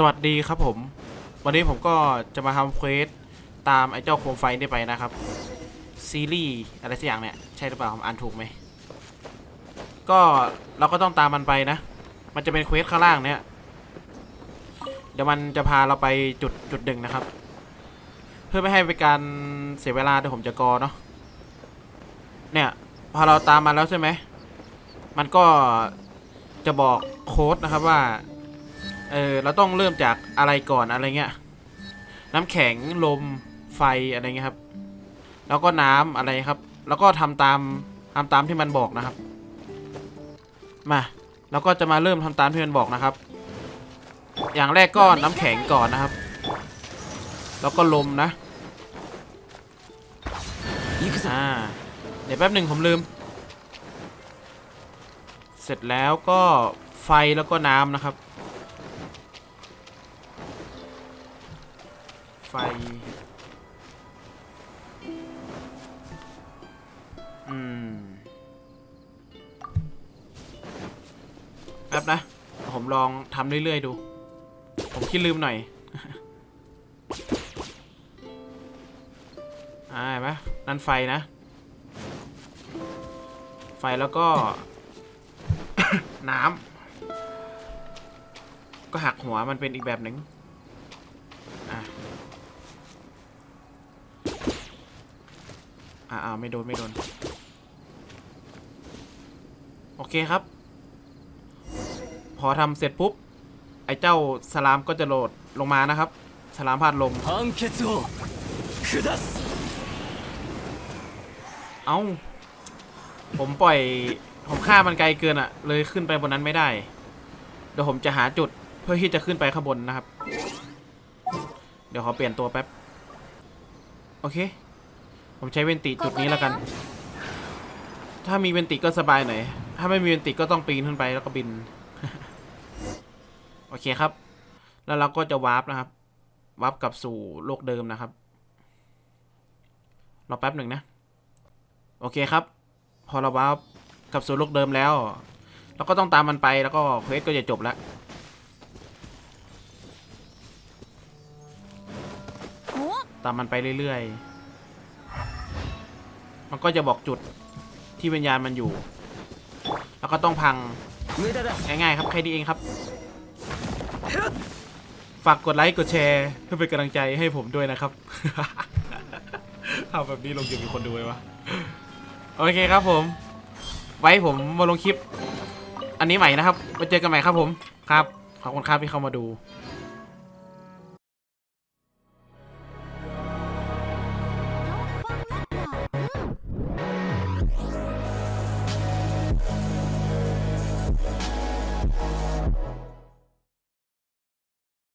สวัสดีครับผม วันนี้ผมก็จะมาทำเควสตามไอ้เจ้าโคมไฟนี่ไปนะครับ ซีรีส์อะไรสักอย่างเนี่ย ใช่หรือเปล่าผมอ่านถูกไหม ก็เราก็ต้องตามมันไปนะ มันจะเป็นเควสข้างล่างเนี่ย เดี๋ยวมันจะพาเราไปจุดจุดหนึ่งนะครับ เพื่อไม่ให้เป็นการเสียเวลาเดี๋ยวผมจะกอเนาะ เนี่ย พอเราตามมาแล้วใช่ไหม มันก็จะบอกโค้ดนะครับว่า เออเราต้องเริ่มจากอะไรก่อนอะไรเงี้ยน้ำแข็งลมไฟอะไรเงี้ยครับ แล้วก็น้ำอะไรครับ แล้วก็ทำตามทำตามที่มันบอกนะครับ มาแล้วก็จะมาเริ่มทำตามที่มันบอกนะครับ อย่างแรกก็น้ำแข็งก่อนนะครับ แล้วก็ลมนะอ่าเดี๋ยวแป๊บหนึ่งผมลืม เสร็จแล้วก็ไฟแล้วก็น้ำนะครับ อืมแป๊บนะ ผมลองทำเรื่อย ๆ ดู ผมคิดลืมหน่อยอ่าเห็นไหมนั่นไฟนะ ไฟแล้วก็ น้ำก็หักหัวมันเป็นอีกแบบหนึ่งอะ อ่าไม่โดนไม่โดน โอเคครับ พอทำเสร็จปุ๊บ ไอ้เจ้าสลามก็จะโหลดลงมานะครับ สลามพาดลมเอา้า ผมปล่อย ผมฆ่ามันไกลเกินอะ่ะ เลยขึ้นไปบนนั้นไม่ได้ เดี๋ยวผมจะหาจุดเพื่อที่จะขึ้นไปข้างบนนะครับ เดี๋ยวขอเปลี่ยนตัวแป๊บ โอเค ผมใช้เวนติจุดนี้แล้วกัน ถ้ามีเวนติก็สบายหน่อย ถ้าไม่มีเวนติก็ต้องปีนขึ้นไปแล้วก็บิน โอเคครับ แล้วเราก็จะวาร์ปนะครับ วาร์ปกลับสู่โลกเดิมนะครับ รอแป๊บหนึ่งนะ โอเคครับ พอเราวาร์ปกลับสู่โลกเดิมแล้ว เราก็ต้องตามมันไปแล้วก็เควสก็จะจบแล้วตามมันไปเรื่อยๆันก็จะบอกจุดที่วิญญาณมันอยู่ แล้วก็ต้องพัง ง่ายๆครับใครดีเองครับ ฝากกดไลค์กดแชร์เพื่อเป็นกำลังใจให้ผมด้วยนะครับทำแบบนี้ลงยูมีคนดูไหมวะ โอเคครับผม ไว้ผมมาลงคลิป อันนี้ใหม่นะครับมาเจอกันใหม่ครับผม ครับ ขอบคุณครับที่เข้ามาดู